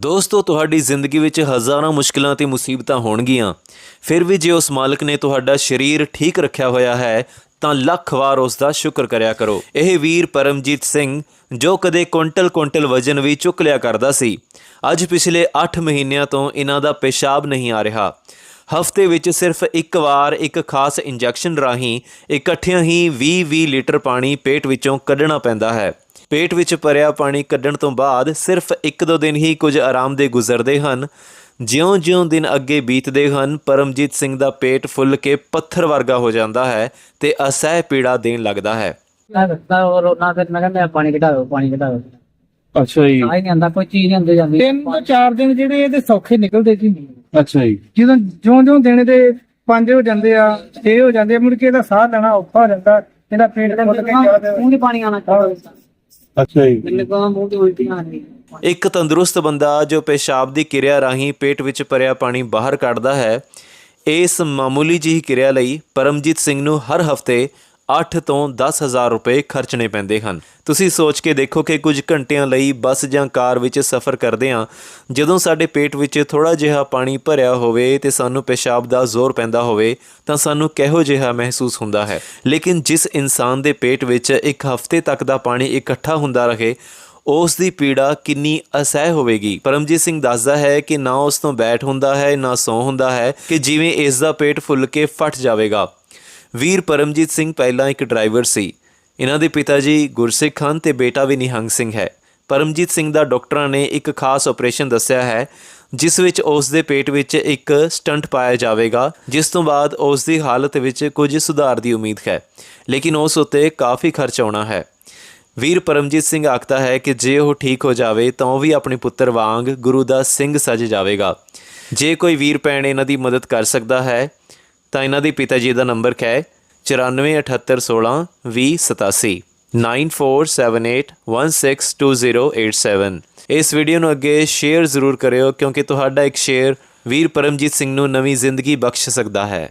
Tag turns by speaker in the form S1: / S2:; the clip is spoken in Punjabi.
S1: ਦੋਸਤੋ, ਤੁਹਾਡੀ ਜ਼ਿੰਦਗੀ ਵਿੱਚ ਹਜ਼ਾਰਾਂ ਮੁਸ਼ਕਲਾਂ ਤੇ ਮੁਸੀਬਤਾਂ ਹੋਣਗੀਆਂ। ਫਿਰ ਵੀ ਜੇ ਉਸ ਮਾਲਕ ਨੇ ਤੁਹਾਡਾ ਸਰੀਰ ਠੀਕ ਰੱਖਿਆ ਹੋਇਆ ਹੈ, ਤਾਂ ਲੱਖ ਵਾਰ ਉਸ ਦਾ ਸ਼ੁਕਰ ਕਰਿਆ ਕਰੋ। ਇਹ ਵੀਰ ਪਰਮਜੀਤ ਸਿੰਘ, ਜੋ ਕਦੇ ਕੁਇੰਟਲ ਕੁਇੰਟਲ ਵਜਨ ਵੀ ਚੁੱਕ ਲਿਆ ਕਰਦਾ ਸੀ, ਅੱਜ ਪਿਛਲੇ 8 ਮਹੀਨਿਆਂ ਤੋਂ ਇਹਨਾਂ ਦਾ ਪੇਸ਼ਾਬ ਨਹੀਂ ਆ ਰਿਹਾ। ਹਫ਼ਤੇ ਵਿੱਚ ਸਿਰਫ ਇੱਕ ਵਾਰ ਇੱਕ ਖਾਸ ਇੰਜੈਕਸ਼ਨ ਰਾਹੀਂ ਇਕੱਠਿਆਂ ਹੀ 20-20 ਲੀਟਰ ਪਾਣੀ ਪੇਟ ਵਿੱਚੋਂ ਕੱਢਣਾ ਪੈਂਦਾ ਹੈ। ਪੇਟ ਵਿੱਚ ਭਰਿਆ ਪਾਣੀ ਕੱਢਣ ਤੋਂ ਬਾਅਦ ਸਿਰਫ ਇੱਕ ਦੋ ਦਿਨ ਹੀ ਕੁਝ ਆਰਾਮ ਦੇ ਗੁਜ਼ਰਦੇ ਹਨ। ਜਿਉਂ-ਜਿਉਂ ਦਿਨ ਅੱਗੇ ਬੀਤਦੇ ਹਨ ਪਰਮਜੀਤ ਸਿੰਘ ਦਾ ਪੇਟ ਫੁੱਲ ਕੇ ਪੱਥਰ ਵਰਗਾ ਹੋ ਜਾਂਦਾ ਹੈ ਤੇ ਅਸਹਿ ਪੀੜਾ ਦੇਣ ਲੱਗਦਾ ਹੈ।
S2: ਮੈਂ ਦੱਸਦਾ ਉਹ ਰੋਣਾ ਫਿਰ ਮੈਂ ਕਹਿੰਦਾ ਪਾਣੀ ਘਟਾਓ ਪਾਣੀ ਘਟਾਓ।
S3: ਅੱਛਾ ਜੀ।
S2: ਆਈ ਨਹੀਂ ਆਂਦਾ ਕੋਈ ਚੀਜ਼ ਨਹੀਂ ਅੰਦਰ ਜਾਂਦੀ।
S4: ਤਿੰਨ ਤੋਂ ਚਾਰ ਦਿਨ ਜਿਹੜੇ ਇਹਦੇ ਸੌਖੇ ਨਿਕਲਦੇ ਸੀ।
S3: ਅੱਛਾ ਜੀ।
S4: ਜਦੋਂ ਜਿਉਂ ਜਿਉਂ ਦਿਨ ਦੇ ਪੰਜ ਹੋ ਜਾਂਦੇ ਆ 6 ਹੋ ਜਾਂਦੇ ਆ ਮੁੜ ਕੇ ਇਹਦਾ ਸਾਹ ਲੈਣਾ ਔਖਾ ਹੋ ਜਾਂਦਾ। ਇਹਦਾ ਪੇਟ ਫੁੱਲ ਕੇ ਜ਼ਿਆਦਾ।
S2: ਮੂੰਹ ਦੀ ਪਾਣੀ ਆਣਾ ਚਾਹੀਦਾ।
S3: ਅੱਛਾ ਜੀ।
S2: ਮੈਨੂੰ ਕਹਾਂ ਮੂੰਹ ਦੀ ਉਲਟੀਆਂ ਆ ਰਹੀਆਂ
S1: ਇੱਕ ਤੰਦਰੁਸਤ ਬੰਦਾ ਜੋ ਪਿਸ਼ਾਬ ਦੀ ਕਿਰਿਆ ਰਾਹੀਂ ਪੇਟ ਵਿੱਚ ਭਰਿਆ ਪਾਣੀ ਬਾਹਰ ਕੱਢਦਾ ਹੈ ਇਸ ਮਾਮੂਲੀ ਜਿਹੀ ਕਿਰਿਆ ਲਈ ਪਰਮਜੀਤ ਸਿੰਘ ਨੂੰ ਹਰ ਹਫ਼ਤੇ 8 ਤੋਂ 10000 ਰੁਪਏ ਖਰਚਣੇ ਪੈਂਦੇ ਹਨ। ਤੁਸੀਂ ਸੋਚ ਕੇ ਦੇਖੋ ਕਿ ਕੁਝ ਘੰਟਿਆਂ ਲਈ ਬੱਸ ਜਾਂ ਕਾਰ ਵਿੱਚ ਸਫ਼ਰ ਕਰਦੇ ਹਾਂ। ਜਦੋਂ ਸਾਡੇ ਪੇਟ ਵਿੱਚ ਥੋੜਾ ਜਿਹਾ ਪਾਣੀ ਭਰਿਆ ਹੋਵੇ ਤੇ ਸਾਨੂੰ ਪਿਸ਼ਾਬ ਦਾ ਜ਼ੋਰ ਪੈਂਦਾ ਹੋਵੇ, ਤਾਂ ਸਾਨੂੰ ਕਿਹੋ ਜਿਹਾ ਮਹਿਸੂਸ ਹੁੰਦਾ ਹੈ। ਲੇਕਿਨ ਜਿਸ ਇਨਸਾਨ ਦੇ ਪੇਟ ਵਿੱਚ ਇੱਕ ਹਫ਼ਤੇ ਤੱਕ ਦਾ ਪਾਣੀ ਇਕੱਠਾ ਹੁੰਦਾ ਰਹੇ, ਉਸ ਦੀ ਪੀੜਾ ਕਿੰਨੀ ਅਸਹਿ ਹੋਵੇਗੀ। ਪਰਮਜੀਤ ਸਿੰਘ ਦੱਸਦਾ ਹੈ ਕਿ ਨਾ ਉਸ ਤੋਂ ਬੈਠ ਹੁੰਦਾ ਹੈ, ਨਾ ਸੌ ਹੁੰਦਾ ਹੈ, ਕਿ ਜਿਵੇਂ ਇਸ ਦਾ ਪੇਟ ਫੁੱਲ ਕੇ ਫਟ ਜਾਵੇਗਾ। ਵੀਰ ਪਰਮਜੀਤ ਸਿੰਘ ਪਹਿਲਾਂ ਇੱਕ ਡਰਾਈਵਰ ਸੀ। ਇਹਨਾਂ ਦੇ ਪਿਤਾ ਜੀ ਗੁਰਸਿੱਖ ਹਨ ਤੇ ਬੇਟਾ ਵੀ ਨਿਹੰਗ ਸਿੰਘ ਹੈ। ਪਰਮਜੀਤ ਸਿੰਘ ਦਾ ਡਾਕਟਰਾਂ ਨੇ ਇੱਕ ਖਾਸ ਆਪਰੇਸ਼ਨ ਦੱਸਿਆ ਹੈ, ਜਿਸ ਵਿੱਚ ਉਸ ਦੇ ਪੇਟ ਵਿੱਚ ਇੱਕ ਸਟੰਟ ਪਾਇਆ ਜਾਵੇਗਾ, ਜਿਸ ਤੋਂ ਬਾਅਦ ਉਸ ਦੀ ਹਾਲਤ ਵਿੱਚ ਕੁਝ ਸੁਧਾਰ ਦੀ ਉਮੀਦ ਹੈ, ਲੇਕਿਨ ਉਸ ਉੱਤੇ ਕਾਫੀ ਖਰਚ ਆਉਣਾ ਹੈ। ਵੀਰ ਪਰਮਜੀਤ ਸਿੰਘ ਆਖਦਾ ਹੈ ਕਿ ਜੇ ਉਹ ਠੀਕ ਹੋ ਜਾਵੇ ਤਾਂ ਉਹ ਵੀ ਆਪਣੇ ਪੁੱਤਰ ਵਾਂਗ ਗੁਰੂ ਦਾ ਸਿੰਘ ਸਜ ਜਾਵੇਗਾ। ਜੇ ਕੋਈ ਵੀਰ ਭੈਣ ਇਹਨਾਂ ਦੀ ਮਦਦ ਕਰ ਸਕਦਾ ਹੈ ਤਾਂ ਇਹਨਾਂ ਦੇ ਪਿਤਾ ਜੀ ਦਾ ਨੰਬਰ ਹੈ? 9478162087 9478162087 ਇਸ ਵੀਡੀਓ ਨੂੰ ਅੱਗੇ ਸ਼ੇਅਰ ਜ਼ਰੂਰ ਕਰਿਓ ਕਿਉਂਕਿ ਤੁਹਾਡਾ ਇੱਕ ਸ਼ੇਅਰ ਵੀਰ ਪਰਮਜੀਤ ਸਿੰਘ ਨੂੰ ਨਵੀਂ ਜ਼ਿੰਦਗੀ ਬਖਸ਼ ਸਕਦਾ ਹੈ।